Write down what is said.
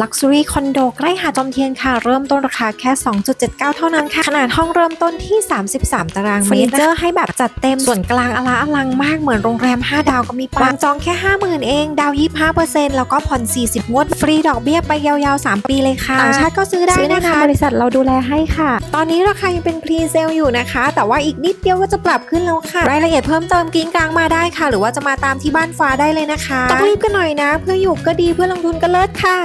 Luxury คอนโดใกล้หาดจอมเทียนค่ะ เริ่มต้นราคาแค่ 2.79 เท่านั้นค่ะ ขนาดห้องเริ่มต้นที่ 33 ตารางเมตรเฟอร์นิเจอร์ให้แบบจัดเต็มส่วนกลางอลาอลังมากเหมือนโรงแรม 5 ดาวก็มีปางจองแค่ 50,000 เอง ดาว 25%แล้วก็ผ่อน 40 งวด ฟรีดอกเบี้ยไปยาวๆ 3 ปีเลยค่ะต่างชาติก็ซื้อได้นะคะบริษัทเราดูแลให้ค่ะ ตอนนี้ราคายังเป็นพรีเซลอยู่นะคะ แต่ว่าอีกนิดเดียวก็จะปรับขึ้นแล้วค่ะรายละเอียดเพิ่มเติมกิ้งกลางมาได้ค่ะ หรือว่าจะมาตามที่บ้านฟ้าได้เลยนะคะต้องรีบกันหน่อยนะ เพื่ออยู่ก็ดีเพื่อลงทุนก็เลิศค่ะ